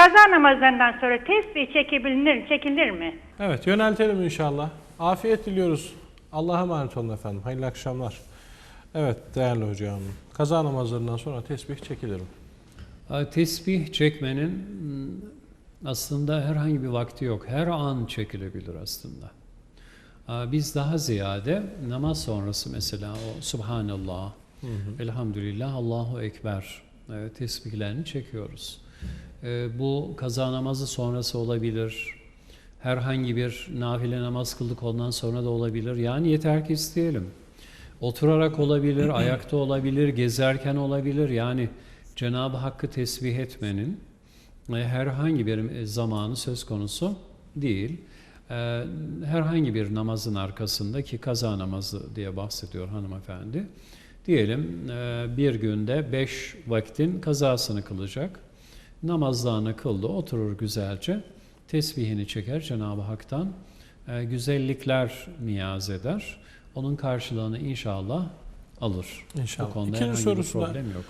kaza namazlarından sonra tesbih çekebilir, çekilir mi? Evet yöneltelim inşallah. Afiyet diliyoruz. Allah'a emanet olun efendim. Hayırlı akşamlar. Evet değerli hocam. Kaza namazlarından sonra tesbih çekilirim. Ha, Tesbih çekmenin mm, aslında herhangi bir vakti yok. Her an çekilebilir aslında. Biz daha ziyade namaz sonrası mesela o Subhanallah, Elhamdülillah, Allahu Ekber tesbihlerini çekiyoruz. E, Bu kaza namazı sonrası olabilir. Herhangi bir nafile namaz kıldık ondan sonra da olabilir. Yani yeter ki isteyelim. Oturarak olabilir, ayakta olabilir, gezerken olabilir. Yani Cenab-ı Hakk'ı tesbih etmenin e, herhangi bir e, zamanı söz konusu değil. E, Herhangi bir namazın arkasında ki kaza namazı diye bahsediyor hanımefendi. Diyelim bir günde beş vaktin kazasını kılacak. Namazlarını kıldı, oturur güzelce. Tesbihini çeker Cenab-ı Hak'tan. e, Güzellikler niyaz eder. Onun karşılığını inşallah alır. İnşallah. Bu konuda İkinci herhangi bir problem yok.